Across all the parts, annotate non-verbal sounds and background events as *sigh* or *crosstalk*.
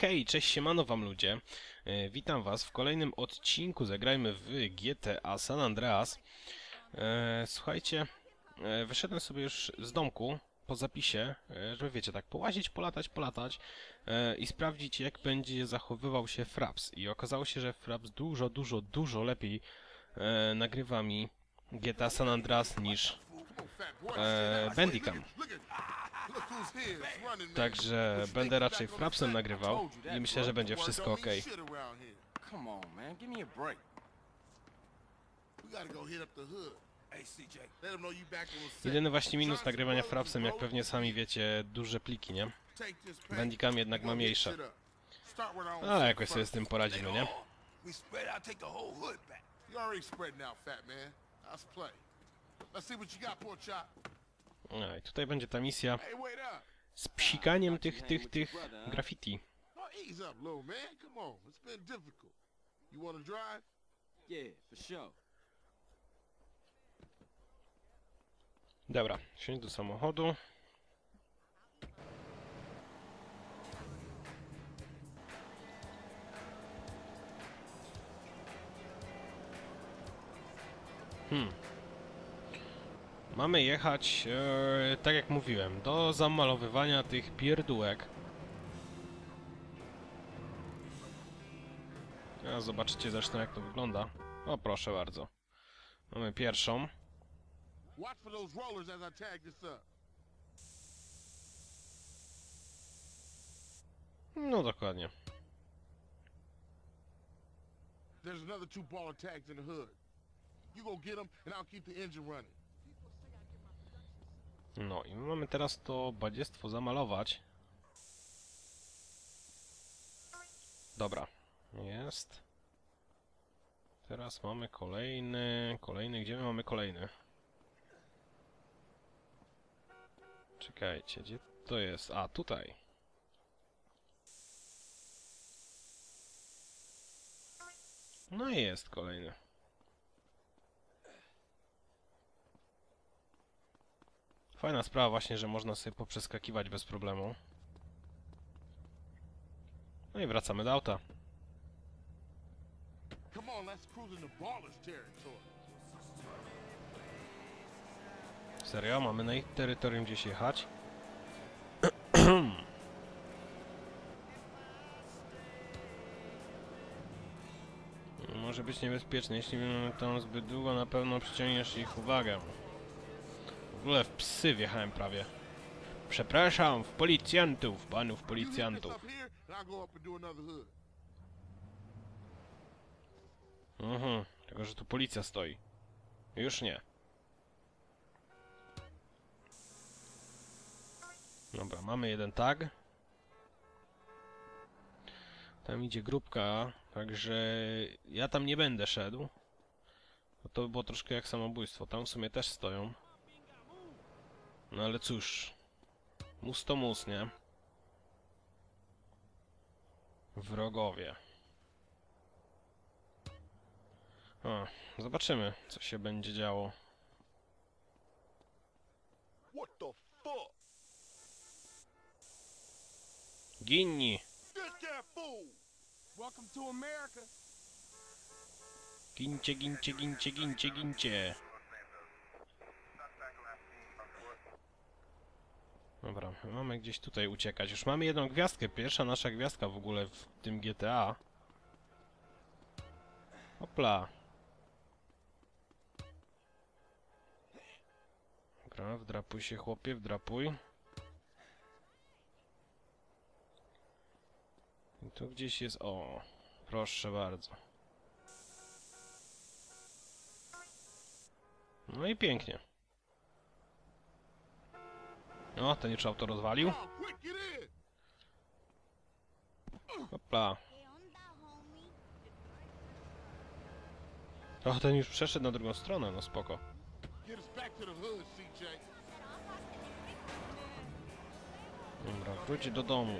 Hej, cześć siemano wam ludzie. E, Witam was w kolejnym odcinku Zagrajmy w GTA San Andreas. E, Słuchajcie, e, wyszedłem sobie już z domku po zapisie, żeby wiecie, tak połazić, polatać, polatać i sprawdzić jak będzie zachowywał się Fraps. I okazało się, że Fraps dużo, dużo, dużo lepiej nagrywa mi GTA San Andreas niż e, Bandicam. Także będę raczej Frapsem nagrywał i myślę, że będzie wszystko ok. Come on, man. Give me a break. We gotta go hit up the hood. Hey, CJ. Let them know you back in with Jedyny właśnie minus nagrywania Frapsem, jak pewnie sami wiecie, duże pliki, nie? Bandicam jednak ma mniejsze. Ale jakoś sobie z tym poradzimy, nie? You already spreading out, fat man. Let's play. Let's see what you got, poor chop. No i tutaj będzie ta misja z psikaniem tych, tych, tych graffiti. No. Dobra, siądź do samochodu. Hmm. Mamy jechać, e, tak jak mówiłem, do zamalowywania tych pierdółek. A zobaczycie zresztą jak to wygląda. O proszę bardzo. Mamy pierwszą. Watch for those rollers as I tag this up. No dokładnie. There's another two baller tags in the hood. You go get them, and I'll keep the engine running. No i my mamy teraz to badziestwo zamalować. Dobra, jest. Teraz mamy kolejny, kolejny, gdzie my mamy kolejny? Czekajcie, gdzie to jest? A, tutaj. No i jest kolejny. Fajna sprawa właśnie, że można sobie poprzeskakiwać bez problemu. No i wracamy do auta. Serio? Mamy na ich terytorium gdzieś jechać? *clears throat* Może być niebezpieczne. Jeśli będą tam zbyt długo, na pewno przyciągniesz ich uwagę. Ogóle w psy wjechałem prawie. Przepraszam, w policjantów, panów policjantów. Mhm, tylko że tu policja stoi. Już nie. Dobra, mamy jeden tag. Tam idzie grupka, także ja tam nie będę szedł. Bo to by było troszkę jak samobójstwo. Tam w sumie też stoją. No ale cóż. Mus to mus, nie? Wrogowie. O, zobaczymy, co się będzie działo. What the fuck? Ginni! Welcome to America. Gincie, gincie, gincie, gincie, gincie! Dobra, mamy gdzieś tutaj uciekać. Już mamy jedną gwiazdkę. Pierwsza nasza gwiazdka w ogóle w tym GTA. Hopla. Dobra, wdrapuj się chłopie, wdrapuj. I tu gdzieś jest... O, proszę bardzo. No i pięknie. O, ten już auto rozwalił. Hopla. O, ten już przeszedł na drugą stronę, no spoko. Dobra, wróć do domu.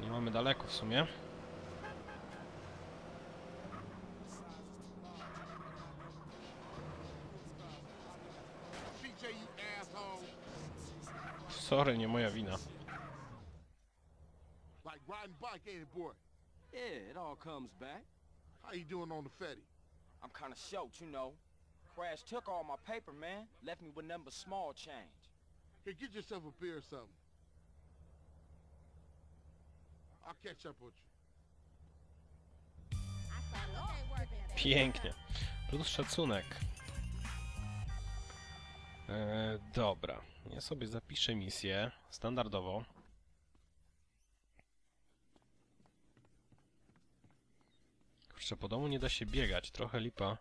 Nie mamy daleko w sumie. Sorry, nie moja wina. like riding bike, ain't it, boy? Yeah, it all comes back. How you doing on the Fetty? I'm kinda short, you know. Crash took all my paper, man. Left me with nothing but small change. Here, get yourself a beer or something. I'll catch up with you. Pięknie. Plus szacunek. E, dobra. Ja sobie zapiszę misję standardowo. Kurczę, po domu nie da się biegać, trochę lipa.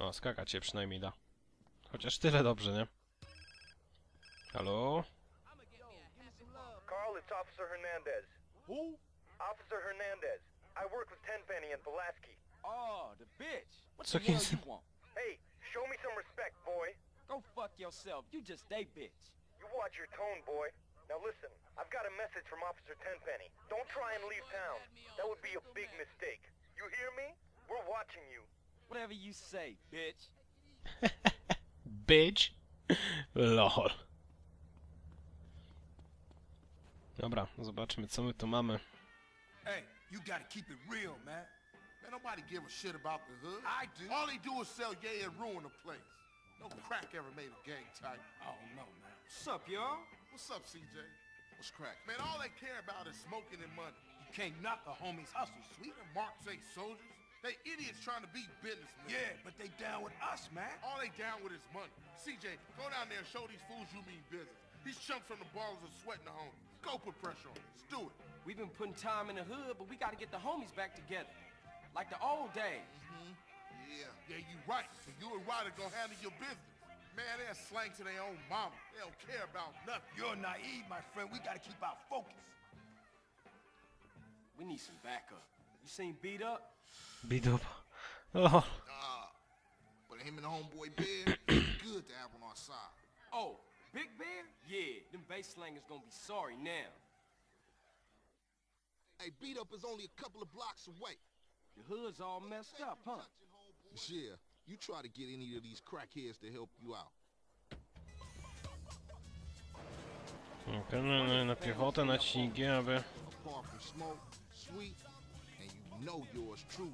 O, skakać się przynajmniej da. Chociaż tyle dobrze, nie? Halo? Carl, it's Officer Hernandez. Who? Officer Hernandez. I work with Tenpenny and Pulaski. Oh, the bitch. What the hell you want? Hey, show me some respect, boy. Go fuck yourself. You just a bitch. You watch your tone, boy. Now listen, I've got a message from Officer Tenpenny. Don't try and leave town. That would be a big mistake. You hear me? We're watching you. Whatever you say, bitch. *laughs* Bitch? *laughs* Lol. Dobra, zobaczmy co my tu mamy. Hey, you gotta keep it real, man. Man, nobody give a shit about the hood. I do. All they do is sell yay and ruin the place. No crack ever made a gang type. I don't know, man. What's up, y'all? What's up, CJ? What's crack? Man, all they care about is smoking and money. You can't knock a homie's hustle, sweet. Them marks ain't soldiers. They idiots trying to be businessmen. Yeah, but they down with us, man. All they down with is money. CJ, go down there and show these fools you mean business. These chumps from the ballers are sweating the homies. Go put pressure on them. Let's do it. We've been putting time in the hood, but we gotta get the homies back together. Like the old days. Yeah, yeah, you right. And you and Ryder gonna handle your business. Man, they're slang to their own mama. They don't care about nothing. You're naive, my friend. We gotta keep our focus. We need some backup. You seen beat up? Bidup. O, Uh, but him and the homeboy Bear, *coughs* good to have on our side. Oh, Big Bear? Yeah, them bass slangers gonna be sorry now. Hey, beat up is only a couple of blocks away. The hood's all messed up, huh? Yeah, you try to get any of these crackheads to help you out. no, no, na piechotę naciśnij G, aby... Apart from smoke, sweet, and you know yours truly.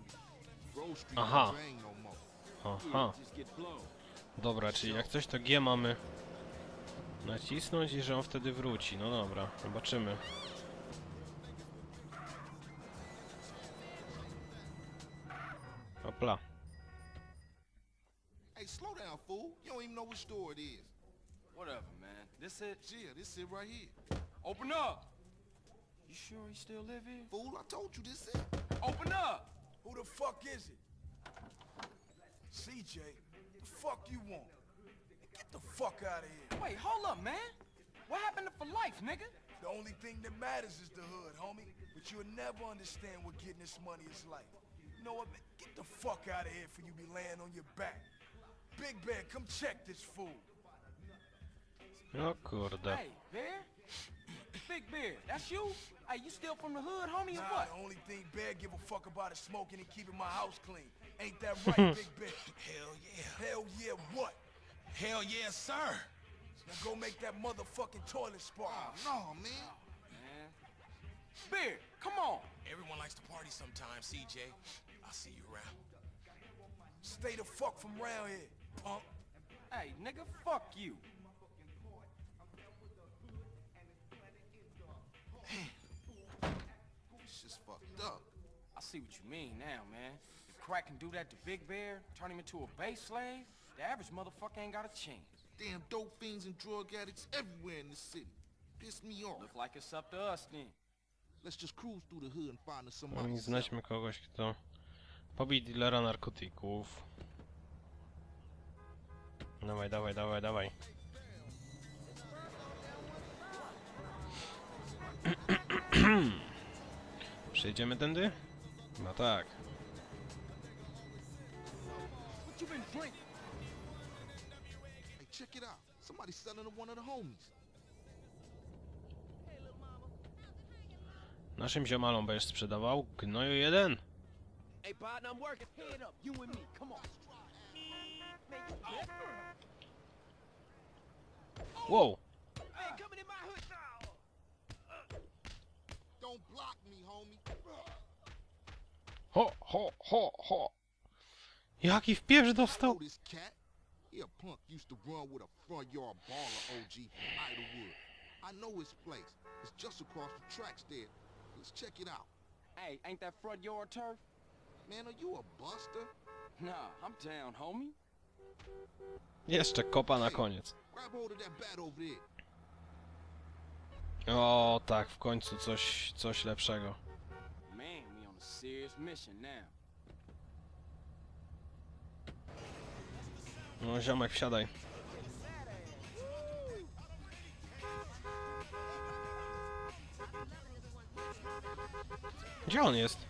Grove Street Aha. no more. Aha. Dobra, czyli jak coś to G mamy nacisnąć i że on wtedy wróci. No dobra, zobaczymy. Hopla. Hey, slow down, fool. You don't even know which store it is. Whatever, man. This it? Yeah, this it right here. Open up! You sure he still live here? Fool, I told you this it. Open up! Who the fuck is it? CJ, the fuck you want? Get the fuck out of here. Wait, hold up, man. What happened to for life, nigga? The only thing that matters is the hood, homie. But you'll never understand what getting this money is like. You know what, man? Get the fuck out of here for you be laying on your back. Big Bear, come check this fool. O kurde. Hey, Bear? Big Bear, that's you? Hey, you still from the hood, homie, or Nah, what? the only thing Bear give a fuck about is smoking and keeping my house clean. Ain't that *laughs* right, Big Bear? Hell yeah. Hell yeah, what? Hell yeah, sir. Now go make that motherfucking toilet spark. Oh, no, man. Man. Bear, come on. Everyone likes to party sometimes, CJ. I'll see you around. Stay the fuck from around here, punk. Hey, nigga, fuck you. It's just fucked up. I see what you mean now, man. If Crack can do that to Big Bear, turn him into a base slave, the average motherfucker ain't got a chance. Damn dope fiends and drug addicts everywhere in the city. Piss me off. Look like it's up to us then. Let's just cruise through the hood and find us somebody. No i to sell. znajdźmy kogoś, kto pobi dealera narkotyków. Dawaj, dawaj, dawaj, dawaj. *clears throat* Przejdziemy tędy? No tak. Check it out. Somebody's selling. Naszym ziomalom będziesz sprzedawał gnoju jeden. Hey, partner, I'm working. Head up, you and me. Come on. Wow! Man, coming in my hood. don't block me, homie. Ho, ho, ho, ho. Jaki wpierw I dostał? know this cat. He a punk used to run with a front yard baller OG from Idlewood. I know his place. It's just across the tracks there. Let's check it out. Hey, ain't that front yard turf? Man, are you a buster? Nah, I'm down, homie. Jeszcze kopa na koniec. Grab hold of that bat over there. O, tak, w końcu coś, coś lepszego. Man, we on a serious mission now. No, ziomek, wsiadaj. Gdzie on jest?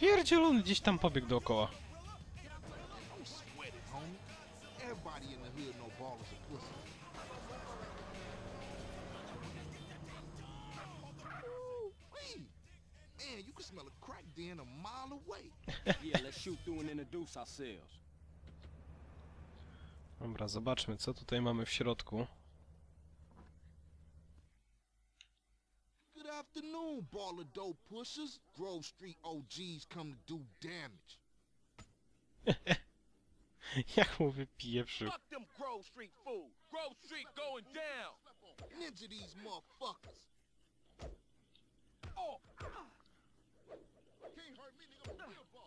Pierdzielony gdzieś tam pobiegł dookoła. Don't sweat it, homie. Everybody in the hood know ballers a pussy. Wee. Man, you can smell a crack den a mile away. yeah, let's shoot through and introduce ourselves. Dobra, zobaczmy, co tutaj mamy w środku. Baller dope pushers. Grove Street OGs come to do damage. *laughs* Jak mu wypieprzył. Fuck them Grove Street fools. Grove Street going down. Ninja these motherfuckers. Oh, Can't hurt me, nigga.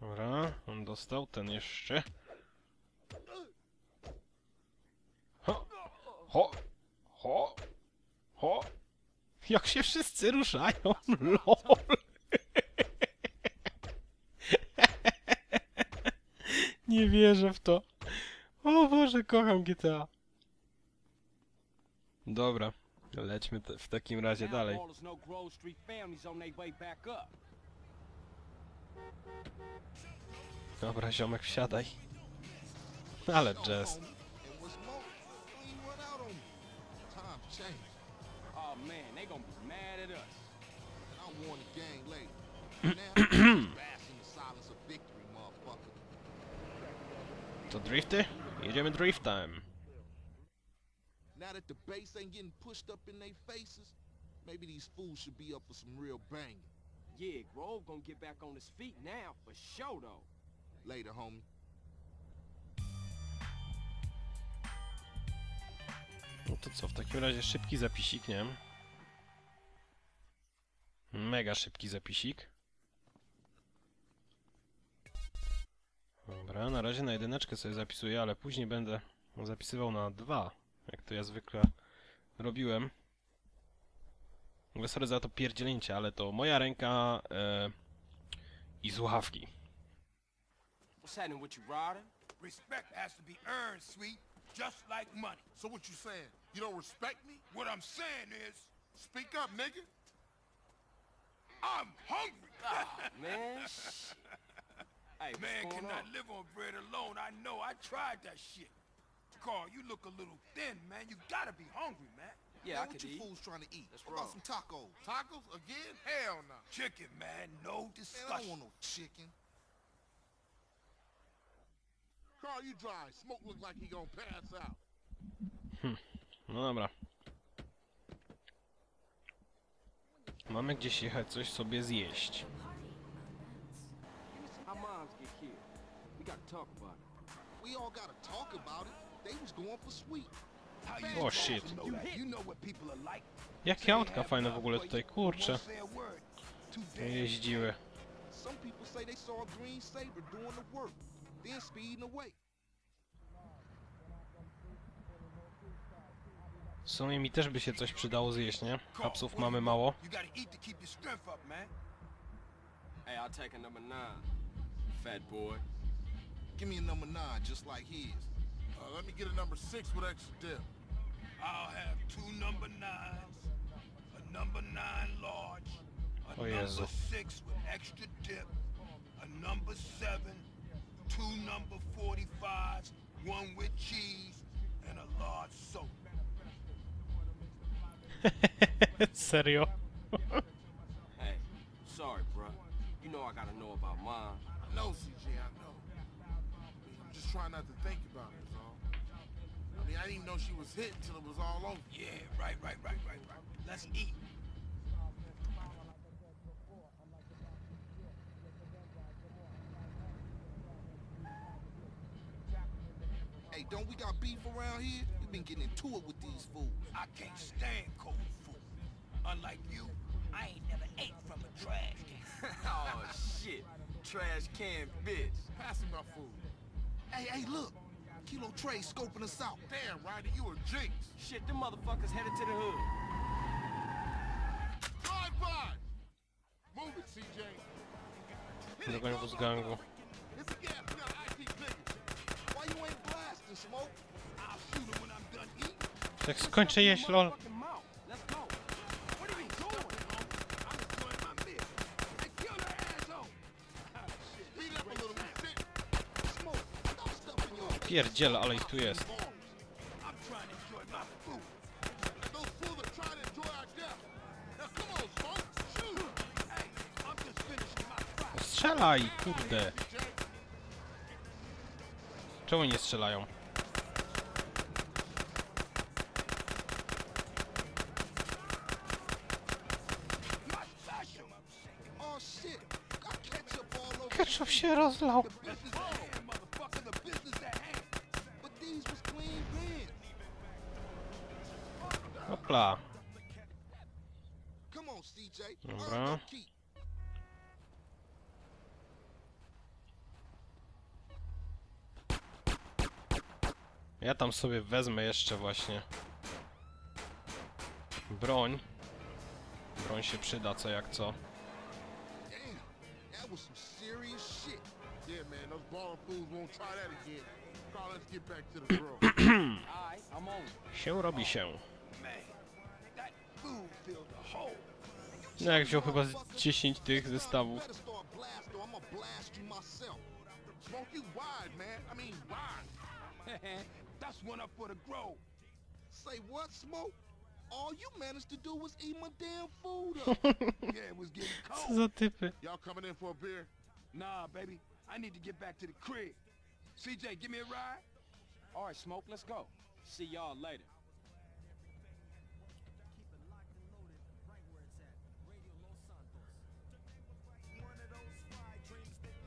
Dobra, on dostał, ten jeszcze. Ho, ho, ho, ho. Jak się wszyscy ruszają, lol. Nie wierzę w to. O Boże, kocham GTA. Dobra, lećmy w takim razie dalej. Dobra, ziomek, wsiadaj. Ale jazz. *clears throat* To drifty? Jedziemy driftem. Now that the base ain't getting pushed up in their faces, maybe these fools should be up for some real banging. Yeah, Grove gonna get back on his feet now, for sure though. Later, homie. No to co, w takim razie szybki zapisik, nie? Mega szybki zapisik. Dobra, na razie na jedyneczkę sobie zapisuję, ale później będę zapisywał na dwa, jak to ja zwykle robiłem. Mówię sorry za to pierdzielnięcie, ale to moja ręka e, i słuchawki. What's happening with you, Ryder? Respect has to be earned, sweet, just like money. So what you saying? You don't respect me? What I'm saying is, Speak up, nigga. I'm hungry. Man, *laughs* hey, what's Man going cannot on? live on bread alone. I know. I tried that shit. Carl, you look a little thin, man. You gotta be hungry, man. Yeah, Man, I what could you eat. fools trying to eat? Let's what about some tacos? Tacos again? Hell no. Chicken, man. No Man, I don't discussion. want no chicken. Carl, you dry. Smoke look like he gonna pass out. No dobra. Mamy gdzieś jechać coś sobie zjeść. Our moms get killed. We gotta talk about it. We all gotta talk about it. They was going for sweet. Supposed shit. Jakie autka fajne w ogóle tutaj, kurczę. Damn Jeździły. W sumie mi też by się coś przydało zjeść, nie? What mamy mało. Hey, I'll take a number nine, fat boy. Give me a number nine, just like his. Uh, let me get a number six with extra dip. I'll have two number nines, a number nine large, a Oh, number Jezu. six with extra dip, a number seven, two number 45s, one with cheese, and a large soda. *laughs* Serio? *laughs* Hey, sorry, bruh. You know I gotta know about mine. I know, CJ, I know. I mean, I'm just trying not to think about it, is all. I mean, I didn't even know she was hit until it was all over. Yeah, right, right, right, right, right. Let's eat. Hey, don't we got beef around here? We've been getting into it with these fools. I can't stand cold food. Unlike you, I ain't never ate from a trash can. *laughs* oh shit. Trash can bitch. Pass me my food. Hey, hey, look. Kilo Trey scoping us out. Damn, Ryder, you a jinx. Shit, them motherfuckers headed to the hood. Drive by. Move it, CJ. Hit it, Dogoń z go, go, gangu. go. Gas, we got IT niggas. Why you ain't blasting, Smoke? I'll shoot him when I'm done eating. Jak skończę jeść, lol. I'm just finishing my fry. Strzelaj, kurde. Czemu nie strzelają? Ketchup się rozlał. Ja tam sobie wezmę jeszcze właśnie broń. Broń się przyda, co jak co. *clears throat* Się robi się. No jak wziął chyba z 10 tych zestawów. *laughs* That's one up for the grove. Say what, Smoke? All you managed to do was eat my damn food up. *laughs* Yeah, it was getting Co cold. za typy? Y'all coming in for a beer? Nah, baby. I need to get back to the crib. CJ, give me a ride. Alright, Smoke, let's go. See y'all later.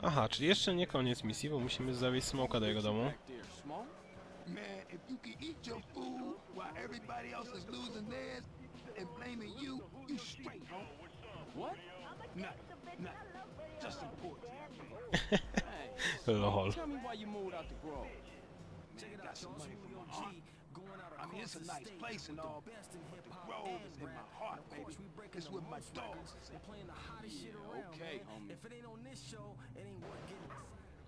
Aha, czyli jeszcze nie koniec misji, bo musimy zawieźć smoka do jego domu. Back there, Smoke? Man, if you can eat your food while everybody else is losing theirs and blaming you, you straight, homie. What? Nothing, nothing. Just some poetry. Hey, *laughs* Lol. tell me why you moved out the grove. Man, got some money from my aunt. I mean, it's a nice place and all, but the grove is in my heart, baby. It's with my dogs. Yeah, Okay, homie.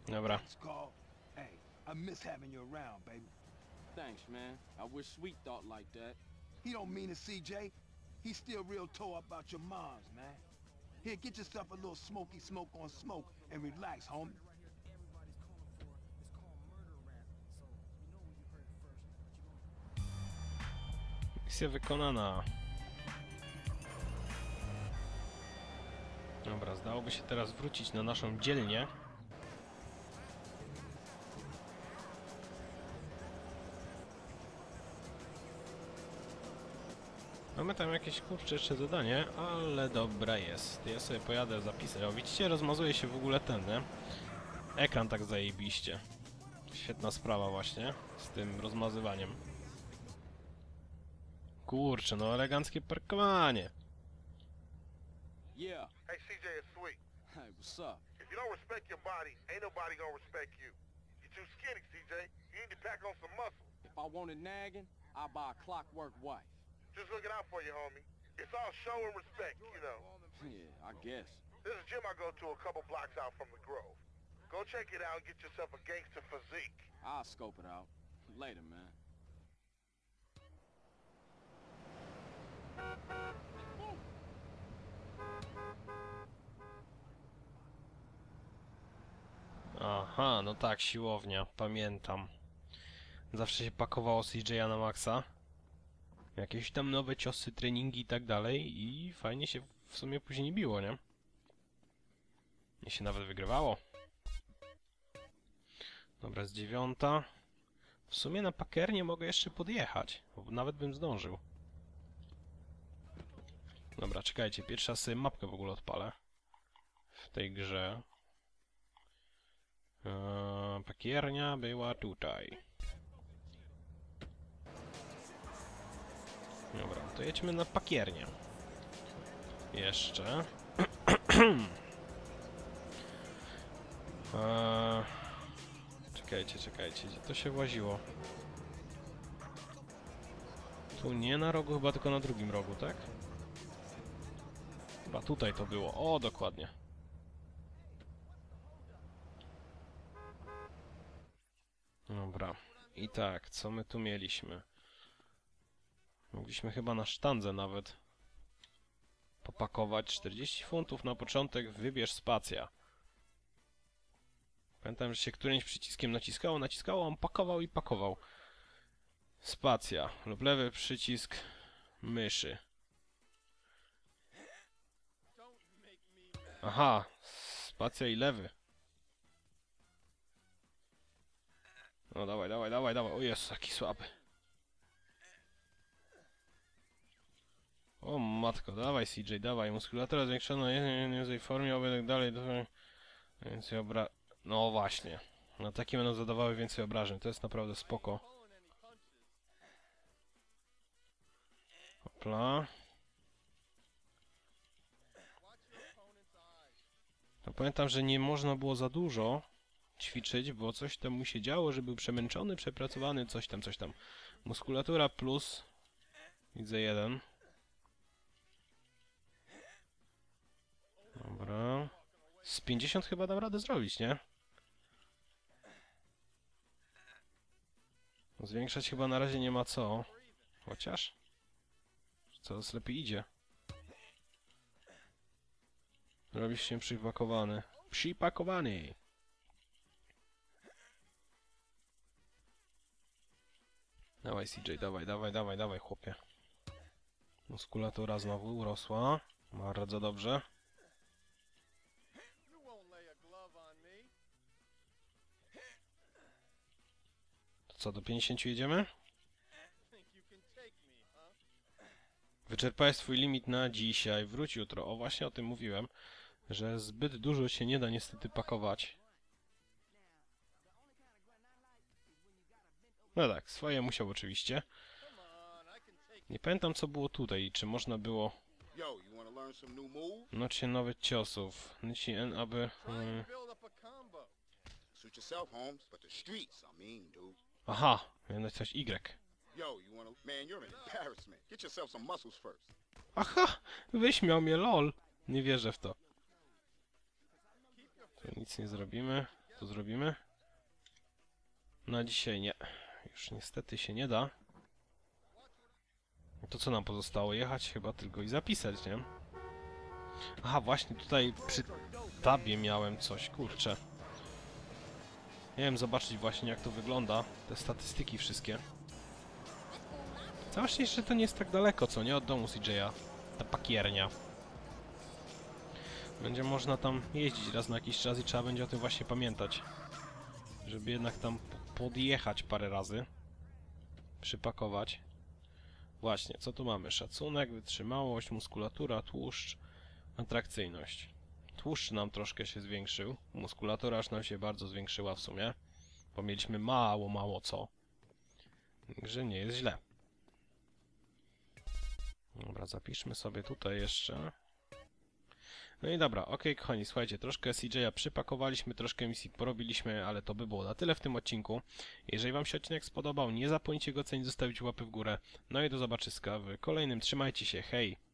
Dobra. It's called, hey, I miss having you around, baby. Thanks, man. I wish Sweet thought like that. He don't mean it, CJ. He's still real tore up about your moms, man. Here, get yourself a little smoky smoke on smoke and relax, homie. Misja wykonana. Dobra, zdałoby się teraz wrócić na naszą dzielnię. Mamy tam jakieś kurcze jeszcze zadanie, ale dobra jest. Ja sobie pojadę zapisać. O, widzicie, rozmazuje się w ogóle ten, nie? Ekran tak zajebiście. Świetna sprawa właśnie z tym rozmazywaniem. Kurczę, no eleganckie parkowanie. Yeah. Hey, CJ, it's sweet. Hey, what's up? If you don't respect your body, ain't nobody gonna respect you. You're too skinny, CJ. You need to pack on some muscle. If I wanted nagging, I'd buy a clockwork wife. Just looking out for you, homie. It's all show and respect, you know. Yeah, I guess. There's a gym I go to a couple blocks out from the Grove. Go check it out and get yourself a gangster physique. I'll scope it out. Later, man. Aha, no tak, siłownia, pamiętam. Zawsze się pakowało CJ'a na maksa. Jakieś tam nowe ciosy, treningi i tak dalej i fajnie się w sumie później biło, nie? I się nawet wygrywało. Dobra, z dziewiąta. W sumie na pakernie mogę jeszcze podjechać, bo nawet bym zdążył. Dobra, czekajcie, pierwsza sobie mapkę w ogóle odpalę. W tej grze. Eee, pakiernia była tutaj. Dobra, to jedźmy na pakiernię. Jeszcze. *clears throat* eee, czekajcie, czekajcie, gdzie to się właziło? Tu nie na rogu, chyba tylko na drugim rogu, tak? Chyba tutaj to było. O, dokładnie. Dobra. I tak, co my tu mieliśmy? Mogliśmy chyba na sztandze nawet popakować 40 funtów na początek, wybierz spacja. Pamiętam, że się którymś przyciskiem naciskało, naciskało, on pakował i pakował. Spacja lub lewy przycisk myszy. Aha, spacja i lewy. No dawaj, dawaj, dawaj, dawaj. O jest, jaki słaby. Matko, dawaj CJ, dawaj. Muskulatura zwiększona, jest w niezłej formie, oby tak dalej. to- Więcej obra... No właśnie. No takie będą zadawały więcej obrażeń. To jest naprawdę spoko. Hopla. No pamiętam, że nie można było za dużo ćwiczyć, bo coś tam mu się działo, że był przemęczony, przepracowany, coś tam, coś tam. Muskulatura plus... Widzę jeden. Dobra. Z 50 chyba dam radę zrobić, nie? Zwiększać chyba na razie nie ma co. Chociaż... Coraz lepiej idzie. Robisz się przypakowany. Przypakowany! Dawaj CJ, dawaj, dawaj, dawaj, dawaj chłopie. Muskulatura znowu urosła. Bardzo dobrze. Co, do 50 jedziemy? Wyczerpałeś swój limit na dzisiaj. Wróć jutro. O, właśnie o tym mówiłem, że zbyt dużo się nie da niestety pakować. No tak, swoje musiał oczywiście. Nie pamiętam co było tutaj, czy można było? Nocie nowych ciosów. Nici N, aby... mm, Aha, miałem Y. Some muscles first. Aha, wyśmiał mnie, lol. Nie wierzę w to. Tu nic nie zrobimy. Tu zrobimy. Na dzisiaj nie. Już niestety się nie da. To co nam pozostało? Jechać chyba tylko i zapisać, nie? Aha, właśnie tutaj przy tabie miałem coś, kurczę. Miałem zobaczyć właśnie jak to wygląda, te statystyki wszystkie. Całe szczęście, że to nie jest tak daleko, co nie? Od domu CJ'a. Ta pakiernia. Będzie można tam jeździć raz na jakiś czas i trzeba będzie o tym właśnie pamiętać. Żeby jednak tam po- podjechać parę razy. Przypakować. Właśnie, co tu mamy? Szacunek, wytrzymałość, muskulatura, tłuszcz, atrakcyjność. Tłuszcz nam troszkę się zwiększył. Muskulatura aż nam się bardzo zwiększyła w sumie. Bo mieliśmy mało, mało co. Także nie jest źle. Dobra, zapiszmy sobie tutaj jeszcze. No i dobra, okej kochani, słuchajcie, troszkę CJ'a przypakowaliśmy, troszkę misji porobiliśmy, ale to by było na tyle w tym odcinku. Jeżeli wam się odcinek spodobał, nie zapomnijcie go ocenić, zostawić łapy w górę. No i do zobaczyska w kolejnym. Trzymajcie się, hej!